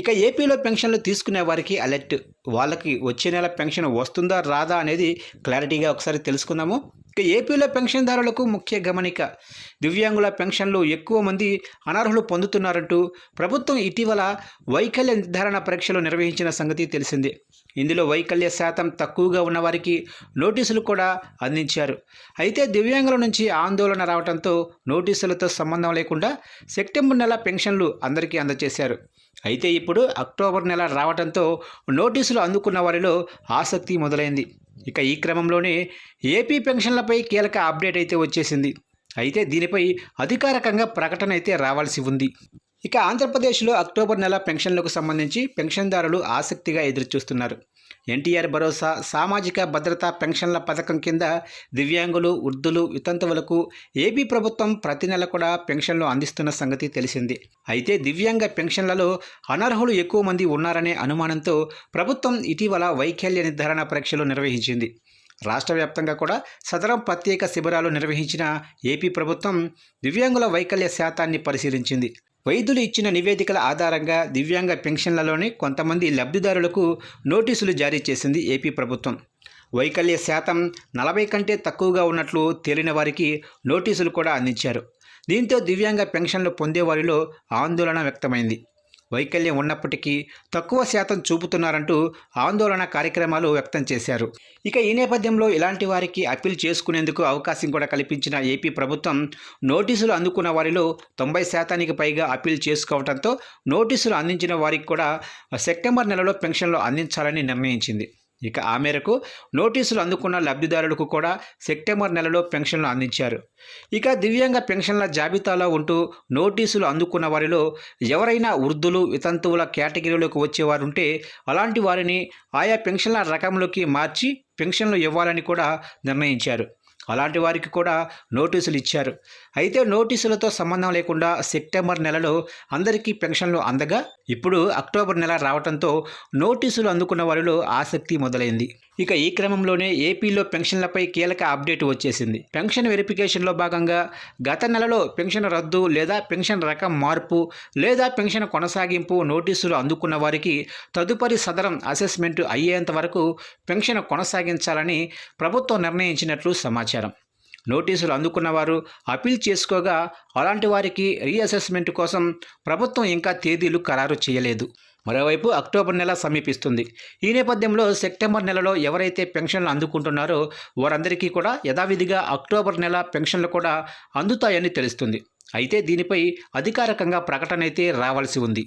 ఇక ఏపీలో పెన్షన్లు తీసుకునే వారికి అలర్ట్. వాళ్ళకి వచ్చే నెల పెన్షన్ వస్తుందా రాదా అనేది క్లారిటీగా ఒకసారి తెలుసుకుందాము. ఇక ఏపీలో పెన్షన్దారులకు ముఖ్య గమనిక దివ్యాంగుల పెన్షన్లు ఎక్కువ మంది అనర్హులు పొందుతున్నారంటూ ప్రభుత్వం ఇటీవల వైకల్య నిర్ధారణ పరీక్షలు నిర్వహించిన సంగతి తెలిసిందే. ఇందులో వైకల్య శాతం తక్కువగా ఉన్నవారికి నోటీసులు కూడా అందించారు. అయితే దివ్యాంగుల నుంచి ఆందోళన రావడంతో నోటీసులతో సంబంధం లేకుండా సెప్టెంబర్ నెల పెన్షన్లు అందరికీ అందజేశారు. అయితే ఇప్పుడు అక్టోబర్ నెల రావడంతో నోటీసులు అందుకున్న వారిలో ఆసక్తి మొదలైంది. ఇక ఈ క్రమంలోనే ఏపీ పెన్షన్లపై కీలక అప్డేట్ అయితే వచ్చేసింది. అయితే దీనిపై అధికారికంగా ప్రకటన అయితే రావాల్సి ఉంది. ఇక ఆంధ్రప్రదేశ్లో అక్టోబర్ నెల పెన్షన్లకు సంబంధించి పెన్షన్దారులు ఆసక్తిగా ఎదురుచూస్తున్నారు. ఎన్టీఆర్ భరోసా సామాజిక భద్రతా పెన్షన్ల పథకం కింద దివ్యాంగులు వృద్ధులు వితంతువులకు ఏపీ ప్రభుత్వం ప్రతి నెల కూడా పెన్షన్లు అందిస్తున్న సంగతి తెలిసింది. అయితే దివ్యాంగ పెన్షన్లలో అనర్హులు ఎక్కువ మంది ఉన్నారనే అనుమానంతో ప్రభుత్వం ఇటీవల వైకల్య నిర్ధారణ పరీక్షలు నిర్వహించింది. రాష్ట్ర వ్యాప్తంగా కూడా సదరం ప్రత్యేక శిబిరాలు నిర్వహించిన ఏపీ ప్రభుత్వం దివ్యాంగుల వైకల్య శాతాన్ని పరిశీలించింది. వైద్యులు ఇచ్చిన నివేదికల ఆధారంగా దివ్యాంగ పెన్షన్లలోని కొంతమంది లబ్ధిదారులకు నోటీసులు జారీ చేసింది ఏపీ ప్రభుత్వం. వైకల్య శాతం నలభై కంటే తక్కువగా ఉన్నట్లు తేలిన వారికి నోటీసులు కూడా అందించారు. దీంతో దివ్యాంగ పెన్షన్లు పొందేవారిలో ఆందోళన వ్యక్తమైంది. వైకల్యం ఉన్నప్పటికీ తక్కువ శాతం చూపుతున్నారంటూ ఆందోళన కార్యక్రమాలు వ్యక్తం చేశారు. ఇక ఈ నేపథ్యంలో ఇలాంటి వారికి అప్పీల్ చేసుకునేందుకు అవకాశం కూడా కల్పించిన ఏపీ ప్రభుత్వం నోటీసులు అందుకున్న వారిలో తొంభై శాతానికి పైగా అప్పీల్ చేసుకోవడంతో నోటీసులు అందించిన వారికి కూడా సెప్టెంబర్ నెలలో పెన్షన్లు అందించాలని నిర్ణయించింది. ఇక ఆ మేరకు నోటీసులు అందుకున్న లబ్ధిదారులకు కూడా సెప్టెంబర్ నెలలో పెన్షన్లు అందించారు. ఇక దివ్యాంగ పెన్షన్ల జాబితాలో ఉంటూ నోటీసులు అందుకున్న వారిలో ఎవరైనా వృద్ధులు వితంతువుల కేటగిరీలోకి వచ్చేవారు ఉంటే అలాంటి వారిని ఆయా పెన్షన్ల రకంలోకి మార్చి పెన్షన్లు ఇవ్వాలని కూడా నిర్ణయించారు. అలాంటి వారికి కూడా నోటీసులు ఇచ్చారు. అయితే నోటీసులతో సంబంధం లేకుండా సెప్టెంబర్ నెలలో అందరికీ పెన్షన్లు అందగా ఇప్పుడు అక్టోబర్ నెల రావడంతో నోటీసులు అందుకున్న వారిలో ఆసక్తి మొదలైంది. ఇక ఈ క్రమంలోనే ఏపీలో పెన్షన్లపై కీలక అప్డేట్ వచ్చేసింది. పెన్షన్ వెరిఫికేషన్లో భాగంగా గత నెలలో పెన్షన్ రద్దు లేదా పెన్షన్ రకం మార్పు లేదా పెన్షన్ కొనసాగింపు నోటీసులు అందుకున్న వారికి తదుపరి సదరం అసెస్మెంట్ అయ్యేంత వరకు పెన్షన్ కొనసాగించాలని ప్రభుత్వం నిర్ణయించినట్లు సమాచారం. నోటీసులు అందుకున్నవారు అప్పీల్ చేసుకోగా అలాంటి వారికి రీఅసెస్మెంట్ కోసం ప్రభుత్వం ఇంకా తేదీలు ఖరారు చేయలేదు. మరోవైపు అక్టోబర్ నెల సమీపిస్తుంది. ఈ నేపథ్యంలో సెప్టెంబర్ నెలలో ఎవరైతే పెన్షన్లు అందుకుంటున్నారో వారందరికీ కూడా యథావిధిగా అక్టోబర్ నెల పెన్షన్లు కూడా అందుతాయని తెలుస్తుంది. అయితే దీనిపై అధికారికంగా ప్రకటన అయితే రావాల్సి ఉంది.